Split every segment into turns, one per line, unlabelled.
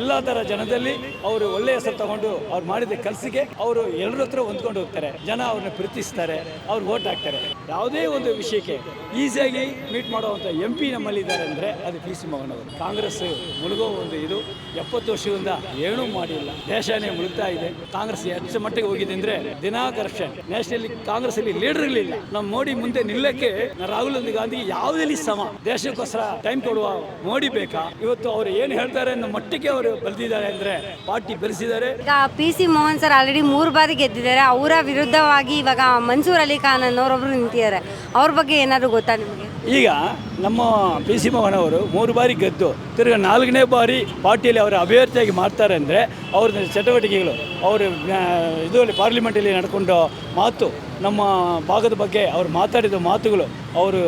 ಎಲ್ಲ ಥರ ಜನದಲ್ಲಿ ಅವರು ಒಳ್ಳೆಯ ಹೆಸರು ತಗೊಂಡು ಅವ್ರು ಮಾಡಿದ ಕೆಲಸಕ್ಕೆ ಅವರು ಎಲ್ಲರ ಹತ್ರ ಹೊಂದ್ಕೊಂಡು ಹೋಗ್ತಾರೆ. ಜನ ಅವ್ರನ್ನ ಪ್ರೀತಿಸ್ತಾರೆ, ಅವ್ರು ಓಟ್ ಹಾಕ್ತಾರೆ. ಯಾವುದೇ ಒಂದು ವಿಷಯಕ್ಕೆ ಈಸಿಯಾಗಿ ಮೀಟ್ ಮಾಡುವಂಥ ಎಂ ಪಿ ನಮ್ಮಲ್ಲಿ ಇದ್ದಾರೆ ಅಂದರೆ ಅದು ಪಿ ಸಿ ಮೋಹನ್ ಅವರು. ಕಾಂಗ್ರೆಸ್ ಮುಳುಗೋ ಒಂದು ಇದು. ಎಪ್ಪತ್ತು ವರ್ಷದಿಂದ ಏನೂ ಮಾಡಿಲ್ಲ. ದೇಶನೇ ಮುಳುಗ್ತಾ ಇದೆ. ಕಾಂಗ್ರೆಸ್ ಹೆಚ್ಚು ಮಟ್ಟಿಗೆ ಹೋಗಿದೆ ಅಂದರೆ ದಿನಾ ಕರಪ್ಷನ್ ನ್ಯಾಷನಲ್ ಕಾಂಗ್ರೆಸ್ ಅಲ್ಲಿ ಇರಲಿಲ್ಲ. ನಮ್ಮ ಮೋಡಿ ಮುಂದೆ ನಿಲ್ಲಕ್ಕೆ ರಾಹುಲ್ ಗಾಂಧಿ ಯಾವುದೇ ಸಮ? ದೇಶಕ್ಕೋಸ್ಕರ ಟೈಮ್ ಕೊಡುವ ಮೋಡಿ ಬೇಕಾ? ಇವತ್ತು ಅವರು ಏನು ಹೇಳ್ತಾರೆ ಅನ್ನೋ ಮಟ್ಟಿಗೆ ಅವರು ಬೆಳೆದಿದ್ದಾರೆ ಅಂದ್ರೆ ಪಾರ್ಟಿ ಬೆಳೆಸಿದ್ದಾರೆ
ಈಗ P C Mohan sir already ಮೂರು ಬಾರಿ ಗೆದ್ದಿದ್ದಾರೆ. ಅವರ ವಿರುದ್ಧವಾಗಿ ಇವಾಗ ಮನ್ಸೂರ್ ಅಲಿ ಖಾನ್ ಅನ್ನೋರೊಬ್ರು ನಿಂತಿದ್ದಾರೆ. ಅವ್ರ ಬಗ್ಗೆ ಏನಾದರೂ ಗೊತ್ತಾ ನಿಮಗೆ?
ಈಗ ನಮ್ಮ ಪಿ ಸಿ ಮೋಹನ್ ಅವರು ಮೂರು ಬಾರಿ ಗೆದ್ದು ತಿರ್ಗಿ ನಾಲ್ಕನೇ ಬಾರಿ ಪಾರ್ಟಿಯಲ್ಲಿ ಅವರು ಅಭ್ಯರ್ಥಿಯಾಗಿ ಮಾಡ್ತಾರೆ ಅಂದರೆ ಅವ್ರ ಚಟುವಟಿಕೆಗಳು ಅವರು ಇದರಲ್ಲಿ ಪಾರ್ಲಿಮೆಂಟಲ್ಲಿ ನಡ್ಕೊಂಡು ಮಾತು ನಮ್ಮ ಭಾಗದ ಬಗ್ಗೆ ಅವ್ರು ಮಾತಾಡಿದ ಮಾತುಗಳು ಅವರು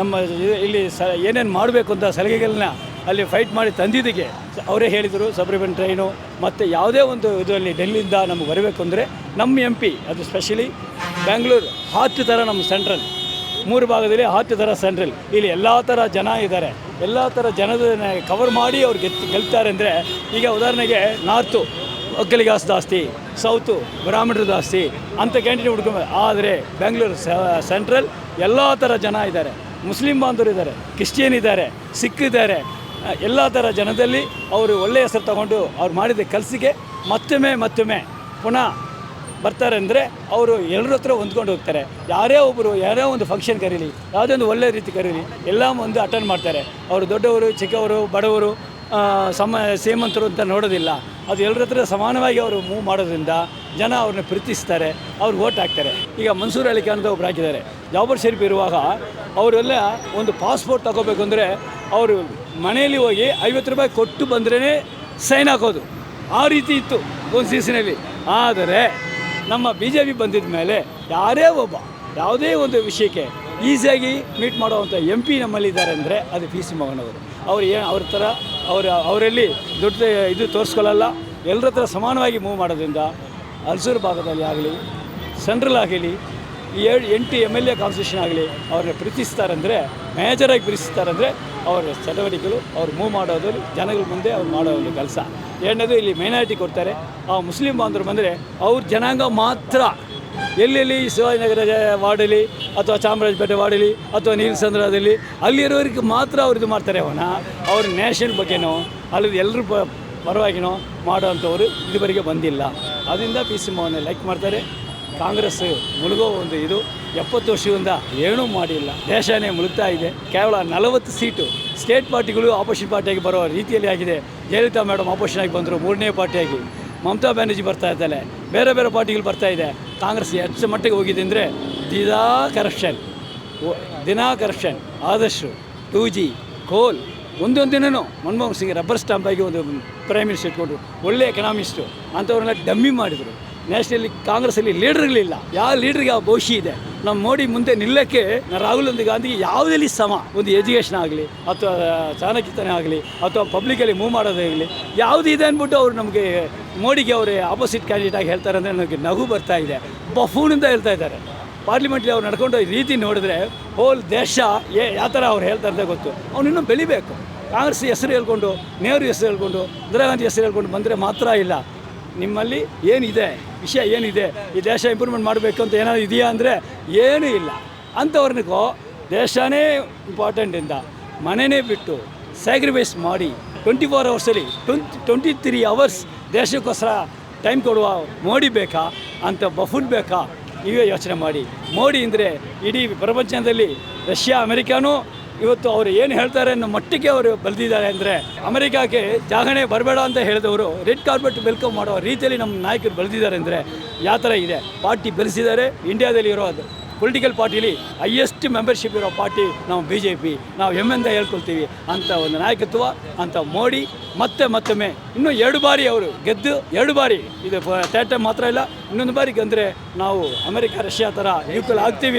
ನಮ್ಮ ಇಲ್ಲಿ ಸ ಏನೇನು ಮಾಡಬೇಕು ಅಂತ ಸಲಹೆಗಳನ್ನ ಅಲ್ಲಿ ಫೈಟ್ ಮಾಡಿ ತಂದಿದ್ದಕ್ಕೆ ಅವರೇ ಹೇಳಿದರು ಸಬ್ರಿಬನ್ ಟ್ರೈನು ಮತ್ತು ಯಾವುದೇ ಒಂದು ಇದರಲ್ಲಿ ಡೆಲ್ಲಿಯಿಂದ ನಮಗೆ ಬರಬೇಕು ಅಂದರೆ ನಮ್ಮ ಎಂ ಪಿ ಅದು ಸ್ಪೆಷಲಿ ಬ್ಯಾಂಗ್ಳೂರು ಹತ್ತು ಥರ ನಮ್ಮ ಸೆಂಟ್ರಲ್ ಮೂರು ಭಾಗದಲ್ಲಿ ಹತ್ತು ಥರ ಸೆಂಟ್ರಲ್ ಇಲ್ಲಿ ಎಲ್ಲ ಥರ ಜನ ಇದ್ದಾರೆ. ಎಲ್ಲ ಥರ ಜನದ ಕವರ್ ಮಾಡಿ ಅವ್ರು ಗೆತ್ ಗೆಲ್ತಾರೆ ಅಂದರೆ ಈಗ ಉದಾಹರಣೆಗೆ ನಾರ್ತು ಒಕ್ಕಲಿಗಾಸ್ ಜಾಸ್ತಿ ಸೌತು ಬ್ರಾಹ್ಮಣರು ಜಾಸ್ತಿ, ಅಂತ ಕ್ಯಾಂಟೀನ್ ಹುಡ್ಕೊಂಬ ಆದರೆ ಬೆಂಗಳೂರು ಸೆಂಟ್ರಲ್ ಎಲ್ಲ ಥರ ಜನ ಇದ್ದಾರೆ. ಮುಸ್ಲಿಂ ಬಾಂಧವರು ಇದ್ದಾರೆ ಕ್ರಿಶ್ಚಿಯನ್ ಇದ್ದಾರೆ ಸಿಖ್ ಇದ್ದಾರೆ. ಎಲ್ಲ ಥರ ಜನದಲ್ಲಿ ಅವರು ಒಳ್ಳೆಯ ಹೆಸರು ತಗೊಂಡು ಅವ್ರು ಮಾಡಿದ ಕೆಲಸಕ್ಕೆ ಮತ್ತೊಮ್ಮೆ ಮತ್ತೊಮ್ಮೆ ಪುನಃ ಬರ್ತಾರೆ ಅಂದರೆ ಅವರು ಎಲ್ಲರ ಹತ್ರ ಹೊಂದ್ಕೊಂಡು ಹೋಗ್ತಾರೆ. ಯಾರೇ ಒಬ್ಬರು ಯಾರೇ ಒಂದು ಫಂಕ್ಷನ್ ಕರೀಲಿ, ಯಾವುದೇ ಒಂದು ಒಳ್ಳೆಯ ರೀತಿ ಕರೀಲಿ, ಎಲ್ಲ ಒಂದು ಅಟೆಂಡ್ ಮಾಡ್ತಾರೆ. ಅವರು ದೊಡ್ಡವರು, ಚಿಕ್ಕವರು, ಬಡವರು ಸಮ ಶ್ರೀಮಂತರು ಅಂತ ನೋಡೋದಿಲ್ಲ. ಅದು ಎಲ್ಲರ ಹತ್ರ ಸಮಾನವಾಗಿ ಅವರು ಮೂವ್ ಮಾಡೋದ್ರಿಂದ ಜನ ಅವ್ರನ್ನ ಪ್ರೀತಿಸ್ತಾರೆ, ಅವ್ರು ಓಟ್ ಹಾಕ್ತಾರೆ. ಈಗ ಮನ್ಸೂರ್ ಅಲಿ ಅಂತ ಒಬ್ರು ಹಾಕಿದ್ದಾರೆ. ಜಾಬರ್ ಶರೀಫ್ ಇರುವಾಗ ಅವರೆಲ್ಲ ಒಂದು ಪಾಸ್ಪೋರ್ಟ್ ತಗೋಬೇಕು ಅಂದರೆ ಅವರು ಮನೆಯಲ್ಲಿ ಹೋಗಿ ಐವತ್ತು ರೂಪಾಯಿ ಕೊಟ್ಟು ಬಂದ್ರೇ ಸೈನ್ ಹಾಕೋದು. ಆ ರೀತಿ ಇತ್ತು ಒಂದು ಸೀಸನಲ್ಲಿ. ಆದರೆ ನಮ್ಮ ಬಿ ಜೆ ಪಿ ಬಂದಿದ ಮೇಲೆ ಯಾರೇ ಒಬ್ಬ ಯಾವುದೇ ಒಂದು ವಿಷಯಕ್ಕೆ ಈಸಿಯಾಗಿ ಮೀಟ್ ಮಾಡುವಂಥ ಎಂ ಪಿ ನಮ್ಮಲ್ಲಿದ್ದಾರೆ ಅಂದರೆ ಅದು ಪಿ ಸಿ ಮೋಹನ್ ಅವರು. ಅವ್ರು ಏನು ಅವ್ರ ಥರ ಅವರು ಅವರಲ್ಲಿ ದೊಡ್ಡ ಇದು ತೋರಿಸ್ಕೊಳ್ಳಲ್ಲ. ಎಲ್ಲರ ಹತ್ರ ಸಮಾನವಾಗಿ ಮೂವ್ ಮಾಡೋದ್ರಿಂದ ಹಲ್ಸೂರು ಭಾಗದಲ್ಲಿ ಆಗಲಿ, ಸೆಂಟ್ರಲ್ ಆಗಲಿ ಏಳು ಎಂಟು ಎಂ ಎಲ್ ಎ ಕಾನ್ಸ್ಟಿಟ್ಯೂಷನ್ ಆಗಲಿ ಅವ್ರನ್ನ ಪ್ರೀತಿಸ್ತಾರಂದರೆ ಮೇಜರಾಗಿ ಪ್ರೀತಿಸ್ತಾರಂದರೆ ಅವರ ಚಟುವಟಿಕೆಗಳು ಅವ್ರು ಮೂವ್ ಮಾಡೋದು, ಜನಗಳ ಮುಂದೆ ಅವ್ರು ಮಾಡೋ ಒಂದು ಕೆಲಸ. ಎರಡನೇದು ಇಲ್ಲಿ ಮೈನಾರಿಟಿ ಕೊಡ್ತಾರೆ. ಆ ಮುಸ್ಲಿಂ ಬಾಂಧವರು ಬಂದರೆ ಅವ್ರ ಜನಾಂಗ ಮಾತ್ರ ಎಲ್ಲೆಲ್ಲಿ ಶಿವಾಜಿನಗರ ವಾರ್ಡಲ್ಲಿ ಅಥವಾ ಚಾಮರಾಜಪೇಟೆ ವಾರ್ಡಲ್ಲಿ ಅಥವಾ ನೀಲಸಂದ್ರದಲ್ಲಿ ಅಲ್ಲಿರೋರಿಗೆ ಮಾತ್ರ ಅವ್ರು ಇದು ಮಾಡ್ತಾರೆ ಅವನ. ಅವ್ರ ನ್ಯಾಷನ್ ಬಗ್ಗೆನೋ ಅಲ್ಲಿ ಎಲ್ಲರೂ ಪ ಪರವಾಗಿನೋ ಮಾಡೋವಂಥವ್ರು ಇದುವರೆಗೆ ಬಂದಿಲ್ಲ. ಅದರಿಂದ ಪಿ ಸಿ ಮೋಹನ್ ಲೈಕ್ ಮಾಡ್ತಾರೆ. ಕಾಂಗ್ರೆಸ್ ಮುಳುಗೋ ಒಂದು ಇದು. ಎಪ್ಪತ್ತು ವರ್ಷದಿಂದ ಏನೂ ಮಾಡಿಲ್ಲ. ದೇಶನೇ ಮುಳುಗ್ತಾ ಇದೆ. ಕೇವಲ ನಲವತ್ತು ಸೀಟು ಸ್ಟೇಟ್ ಪಾರ್ಟಿಗಳು ಆಪೋಸಿಟ್ ಪಾರ್ಟಿಯಾಗಿ ಬರೋ ರೀತಿಯಲ್ಲಿ ಆಗಿದೆ. ಜಯಲಲಿತಾ ಮೇಡಮ್ ಆಪೋಸಿಷನ್ ಆಗಿ ಬಂದರು, ಮೂರನೇ ಪಾರ್ಟಿಯಾಗಿ. ಮಮತಾ ಬ್ಯಾನರ್ಜಿ ಬರ್ತಾ ಇದ್ದಾಳೆ. ಬೇರೆ ಬೇರೆ ಪಾರ್ಟಿಗಳು ಬರ್ತಾ ಇದೆ. ಕಾಂಗ್ರೆಸ್ ಹೆಚ್ಚು ಮಟ್ಟಿಗೆ ಹೋಗಿದೆ ಅಂದರೆ ದಿನಾ ಕರಪ್ಷನ್. ದಿನಾ ಕರಪ್ಷನ್. ಆದಷ್ಟು ಟೂ ಜಿ ಕೋಲ್ ಒಂದೊಂದು ದಿನನೂ ಮನಮೋಹನ್ ಸಿಂಗ್ ರಬ್ಬರ್ ಸ್ಟಾಂಪ್ ಆಗಿ ಒಂದು ಪ್ರೈಮ್ ಮಿನಿಸ್ಟರ್ ಇಟ್ಕೊಂಡ್ರು ಒಳ್ಳೆ ಎಕನಾಮಿಸ್ಟು. ಅಂಥವ್ರನ್ನ ಡಮ್ಮಿ ಮಾಡಿದರು. ನ್ಯಾಷನಲ್ಲಿ ಕಾಂಗ್ರೆಸ್ಸಲ್ಲಿ ಲೀಡರ್ಗಳಿಲ್ಲ. ಯಾವ ಲೀಡ್ರಿಗೆ ಆ ಭವಿಷ್ಯ ಇದೆ? ನಮ್ಮ ಮೋಡಿ ಮುಂದೆ ನಿಲ್ಲಕ್ಕೆ ರಾಹುಲ್ ಗಾಂಧಿ ಯಾವುದಲ್ಲಿ ಸಮ? ಒಂದು ಎಜುಕೇಷನ್ ಆಗಲಿ, ಅಥವಾ ಚಾಣಕ್ಯತನ ಆಗಲಿ, ಅಥವಾ ಪಬ್ಲಿಕಲ್ಲಿ ಮೂವ್ ಮಾಡೋದಾಗಲಿ ಯಾವುದು ಇದೆ ಅಂದ್ಬಿಟ್ಟು ಅವರು ನಮಗೆ ಮೋಡಿಗೆ ಅವರು ಆಪೋಸಿಟ್ ಕ್ಯಾಂಡಿಡೇಟ್ ಆಗಿ ಹೇಳ್ತಾರೆ ಅಂದರೆ ನನಗೆ ನಗು ಬರ್ತಾ ಇದೆ. ಬಫೂನಿಂದ ಹೇಳ್ತಾ ಇದ್ದಾರೆ. ಪಾರ್ಲಿಮೆಂಟ್ಲಿ ಅವ್ರು ನಡ್ಕೊಂಡು ರೀತಿ ನೋಡಿದ್ರೆ ಹೋಲ್ ದೇಶ ಏ ಯಾವ ಥರ ಅವ್ರು ಹೇಳ್ತಾರೆ ಅಂತ ಗೊತ್ತು. ಅವ್ನು ಇನ್ನೂ ಬೆಳಿಬೇಕು. ಕಾಂಗ್ರೆಸ್ ಹೆಸರು ಹೇಳ್ಕೊಂಡು, ನೆಹರು ಹೆಸರು ಹೇಳ್ಕೊಂಡು, ಇಂದಿರಾ ಗಾಂಧಿ ಹೆಸರು ಹೇಳ್ಕೊಂಡು ಬಂದರೆ ಮಾತ್ರ ಇಲ್ಲ. ನಿಮ್ಮಲ್ಲಿ ಏನಿದೆ, ವಿಷಯ ಏನಿದೆ, ಈ ದೇಶ ಇಂಪ್ರೂವ್ಮೆಂಟ್ ಮಾಡಬೇಕು ಅಂತ ಏನಾದ್ರು ಇದೆಯಾ ಅಂದರೆ ಏನೂ ಇಲ್ಲ. ಅಂಥವ್ರನಿಗೂ ದೇಶನೇ ಇಂಪಾರ್ಟೆಂಟಿಂದ ಮನೆಯೇ ಬಿಟ್ಟು ಸ್ಯಾಕ್ರಿಫೈಸ್ ಮಾಡಿ ಟ್ವೆಂಟಿ ಫೋರ್ ಅವರ್ಸಲ್ಲಿ ಟ್ವೆಂಟಿ ಟ್ವೆಂಟಿ ತ್ರೀ ಅವರ್ಸ್ ದೇಶಕ್ಕೋಸ್ಕರ ಟೈಮ್ ಕೊಡುವ ಮೋಡಿ ಬೇಕಾ, ಅಂತ ಬಫುನ್ ಬೇಕಾ, ನೀವೇ ಯೋಚನೆ ಮಾಡಿ. ಮೋಡಿ ಅಂದರೆ ಇಡೀ ಪ್ರಪಂಚದಲ್ಲಿ ರಷ್ಯಾ, ಅಮೆರಿಕಾನೂ ಇವತ್ತು ಅವರು ಏನು ಹೇಳ್ತಾರೆ ಅನ್ನೋ ಮಟ್ಟಿಗೆ ಅವರು ಬಲ್ದಿದ್ದಾರೆ ಅಂದರೆ ಅಮೆರಿಕಾಗೆ ಜಾಗಣೆ ಬರಬೇಡ ಅಂತ ಹೇಳಿದವರು ರೆಡ್ ಕಾರ್ಪೆಟ್ ವೆಲ್ಕಮ್ ಮಾಡೋ ರೀತಿಯಲ್ಲಿ ನಮ್ಮ ನಾಯಕರು ಬಲ್ದಿದ್ದಾರೆ ಅಂದರೆ ಯಾವ ಥರ ಇದೆ? ಪಾರ್ಟಿ ಬೆಳೆಸಿದ್ದಾರೆ. ಇಂಡಿಯಾದಲ್ಲಿ ಇರೋದು ಪೊಲಿಟಿಕಲ್ ಪಾರ್ಟಿಲಿ ಹೈಯೆಸ್ಟ್ ಮೆಂಬರ್ಶಿಪ್ ಇರೋ ಪಾರ್ಟಿ ನಾವು ಬಿ ಜೆ ಪಿ ನಾವು ಹೆಮ್ಮೆಂದ ಹೇಳ್ಕೊಳ್ತೀವಿ ಅಂತ ಒಂದು ನಾಯಕತ್ವ, ಅಂತ ಮೋಡಿ, ಮತ್ತೆ ಮತ್ತೊಮ್ಮೆ ಇನ್ನೂ ಎರಡು ಬಾರಿ ಅವರು ಗೆದ್ದು ಎರಡು ಬಾರಿ ಇದು ಥರ್ಡ್ ಮಾತ್ರ ಇಲ್ಲ, ಇನ್ನೊಂದು ಬಾರಿ ಗೆಂದರೆ ನಾವು ಅಮೆರಿಕ, ರಷ್ಯಾ ಥರ ಈಕ್ವಲ್ ಆಗ್ತೀವಿ.